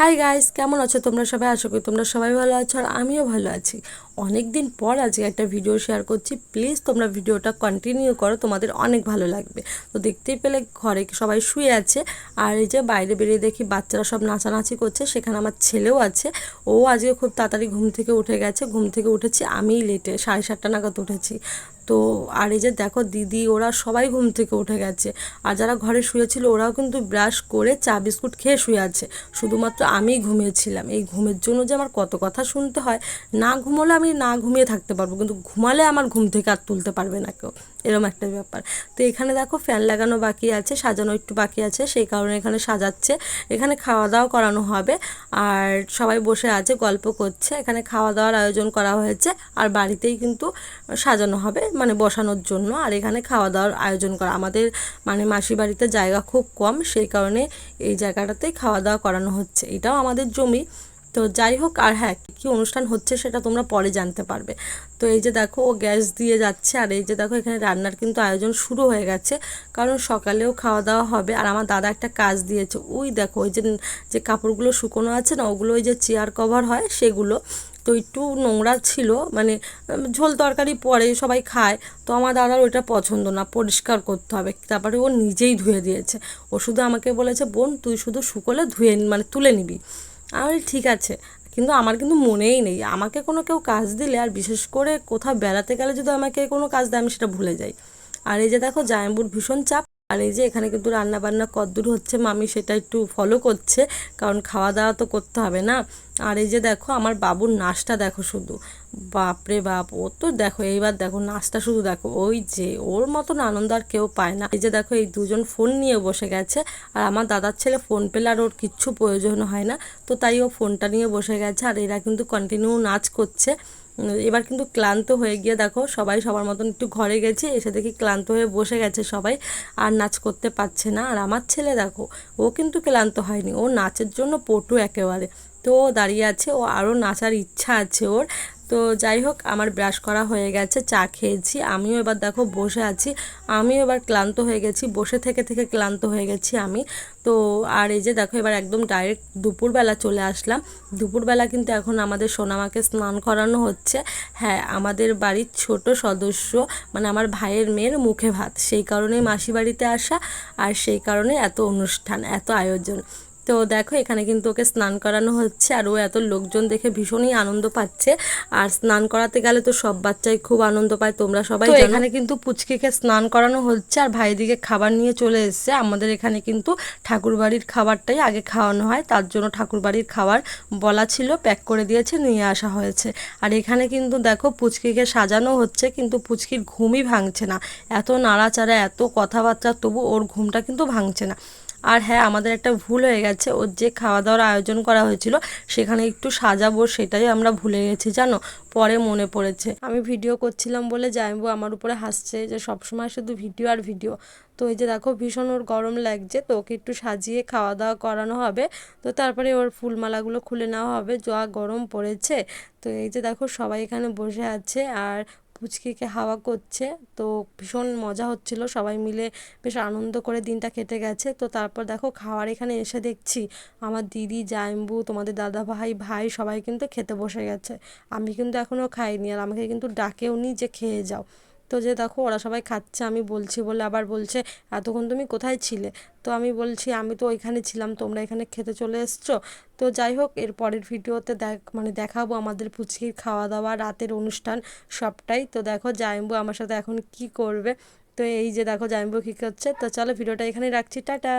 Hi guys কেমন আছো তোমরা সবাই? আশা করি তোমরা সবাই ভালো আছো আর আমিও ভালো আছি। অনেক দিন পর আজকে একটা ভিডিও শেয়ার করছি। প্লিজ তোমরা ভিডিওটা কন্টিনিউ করো, তোমাদের অনেক ভালো লাগবে। তো দেখতেই পেলে ঘরে সবাই শুয়ে আছে। আর এই যে বাইরে বেরিয়ে দেখি বাচ্চারা সব নাচানাচি করছে। সেখানে আমার ছেলেও আছে। ও আজকে খুব তাড়াতাড়ি ঘুম থেকে উঠে গেছে। ঘুম থেকে উঠেছি, আমিই লেটে সাড়ে সাতটা নাগাদ উঠেছি। তো আর এই যে দেখো দিদি, ওরা সবাই ঘুম থেকে উঠে গেছে। আর যারা ঘরে শুয়েছিল, ওরাও কিন্তু ব্রাশ করে চা, বিস্কুট খেয়ে শুয়ে আছে। শুধুমাত্র আমি ঘুমিয়েছিলাম। এই ঘুমের জন্য যে আমার কত কথা শুনতে হয়, না ঘুমোলে আমি না ঘুমিয়ে থাকতে পারব। কিন্তু ঘুমালে আমার ঘুম থেকে আর তুলতে পারবে না কেউ। এরকম একটা ব্যাপার। তো এখানে দেখো ফ্যান লাগানো বাকি আছে, সাজানো একটু বাকি আছে। সেই কারণে এখানে সাজাচ্ছে। এখানে খাওয়া দাওয়া করানো হবে। আর সবাই বসে আছে, গল্প করছে। এখানে খাওয়া দাওয়ার আয়োজন করা হয়েছে। আর বাড়িতেই কিন্তু সাজানো হবে। মানে বসানোর জন্য। আর এখানে খাওয়া দাওয়ার আয়োজন করা। আমাদের মানে মাসি বাড়িতে জায়গা খুব কম, সেই কারণে এই জায়গাটাতেই খাওয়া দাওয়া করানো হচ্ছে। এটাও আমাদের জমি। তো যাই হোক, আর হ্যাঁ কী অনুষ্ঠান হচ্ছে সেটা তোমরা পরে জানতে পারবে। তো এই যে দেখো, ও গ্যাস দিয়ে যাচ্ছে। আর এই যে দেখো, এখানে রান্নার কিন্তু আয়োজন শুরু হয়ে গেছে। কারণ সকালেও খাওয়া দাওয়া হবে। আর আমার দাদা একটা কাজ দিয়েছে। ওই দেখো, ওই যে যে কাপড়গুলো শুকোনো আছে না, ওগুলো ওই যে চেয়ার কভার হয় সেগুলো। তো একটু নোংরা ছিল মানে ঝোল তরকারি পরে সবাই খায়, তো আমার দাদার ওইটা পছন্দ না, পরিষ্কার করতে হবে। তারপরে ও নিজেই ধুয়ে দিয়েছে। ও শুধু আমাকে বলেছে, বোন, তুই শুধু শুকোলে ধুয়ে মানে তুলে নিবি। আমি ঠিক আছে। কিন্তু আমার কিন্তু মনেই নেই, আমাকে কোনো কেউ কাজ দিলে, আর বিশেষ করে কোথাও বেড়াতে গেলে যদি আমাকে কোনো কাজ দেয়, আমি সেটা ভুলে যাই। আর এই যে দেখো জায়ম্বুর ভীষণ চাপ আর এই যে এখানে কিন্তু রান্না বান্না কদ্দূর হচ্ছে, মামি সেটা একটু ফলো করছে, কারণ খাওয়া দাওয়া তো করতে হবে না। আর এই যে দেখো, আমার বাবুর নাচটা দেখো শুধু। বাপরে বাপ, ও তো দেখো, এইবার দেখো নাচটা শুধু দেখো। ওই যে ওর মতন আনন্দ আর কেউ পায় না। এই যে দেখো, এই দুজন ফোন নিয়ে বসে গেছে, আর আমার দাদার ছেলে ফোন পেলে আর ওর কিচ্ছু প্রয়োজন হয় না। তো তাই ও ফোনটা নিয়ে বসে গেছে, আর এরা কিন্তু কন্টিনিউ নাচ করছে। এবার কিন্তু ক্লান্ত হয়ে গিয়ে দেখো সবাই সবার মতন একটু ঘরে গেছে, এসে দেখি ক্লান্ত হয়ে বসে গেছে সবাই, আর নাচ করতে পারছে না। আর আমার ছেলে দেখো, ও কিন্তু ক্লান্ত হয়নি, ও নাচের জন্য পটু একেবারে। তো ও দাঁড়িয়ে আছে, ও আরও নাচার ইচ্ছা আছে ওর তো যাই হোক, আমার ব্রাশ করা হয়ে গেছে, চা খেয়েছি। আমিও এবার দেখো বসে আছি। আমিও এবার ক্লান্ত হয়ে গেছি, বসে থেকে থেকে ক্লান্ত হয়ে গেছি আমি। তো আর এই যে দেখো, এবার একদম ডাইরেক্ট দুপুরবেলা চলে আসলাম। দুপুরবেলা কিন্তু এখন আমাদের সোনামাকে স্নান করানো হচ্ছে। হ্যাঁ আমাদের বাড়ির ছোট সদস্য মানে আমার ভাইয়ের মেয়ের মুখে ভাত। সেই কারণেই মাসি বাড়িতে আসা, আর সেই কারণে এত অনুষ্ঠান, এত আয়োজন। তো দেখো এখানে কিন্তু ওকে স্নান করানো হচ্ছে আর ও এত লোকজন দেখে ভীষণই আনন্দ পাচ্ছে। আর স্নান করাতে গেলে তো সব বাচ্চাই খুব আনন্দ পায় তোমরা সবাই এখানে কিন্তু পুচকিকে স্নান করানো হচ্ছে আর ভাইদিকে খাবার নিয়ে চলে এসছে। আমাদের এখানে কিন্তু ঠাকুরবাড়ির খাবারটাই আগে খাওয়ানো হয় তার জন্য ঠাকুরবাড়ির খাবার বলা ছিল প্যাক করে দিয়েছে নিয়ে আসা হয়েছে। আর এখানে কিন্তু দেখো পুচকিকে সাজানো হচ্ছে কিন্তু পুচকির ঘুমই ভাঙছে না। এত নাড়াচাড়া এত কথাবার্তা তবু ওর ঘুমটা কিন্তু ভাঙছে না। আর হ্যাঁ আমাদের একটা ভুল হয়ে গেছে। ওর যে খাওয়া দাওয়ার আয়োজন করা হয়েছিল, সেখানে একটু সাজাবো, সেটাই আমরা ভুলে গেছি, জানো? পরে মনে পড়েছে। আমি ভিডিও করছিলাম বলে জানব আমার উপরে হাসছে যে, সবসময় শুধু ভিডিও আর ভিডিও। তো এই যে দেখো, ভীষণ ওর গরম লাগছে, তো ওকে একটু সাজিয়ে খাওয়া দাওয়া করানো হবে। তো তারপরে ওর ফুলমালাগুলো খুলে নেওয়া হবে, যা গরম পড়েছে। তো এই যে দেখো, সবাই এখানে বসে আছে, আর পুচকিকে হাওয়া করছে। তো ভীষণ মজা হচ্ছিল, সবাই মিলে বেশ আনন্দ করে দিনটা কেটে গেছে। তো তারপর দেখো খাওয়ার এখানে এসে দেখছি আমার দিদি জায়ম্বু তোমাদের দাদা ভাই ভাই সবাই কিন্তু খেতে বসে গেছে। আমি কিন্তু এখনও খাইনি আর আমাকে কিন্তু ডাকেও নি যে খেয়ে যাও। তো যে দেখো ওরা সবাই খাচ্ছে, আমি বলছি বলে আবার বলছে, এতক্ষণ তুমি কোথায় ছিলে? তো আমি বলছি, আমি তো ওইখানে ছিলাম, তোমরা এখানে খেতে চলে এসছো? তো যাই হোক, এর পরের ভিডিওতে দেখ মানে দেখাবো আমাদের পুচকির খাওয়া দাওয়া রাতের অনুষ্ঠান, সবটাই। তো দেখো জাইম্বু আমার সাথে এখন কি করবে? তো এই যে দেখো জাইম্বু কী করছে, তো চলো ভিডিওটা এখানেই রাখছি, টাটা!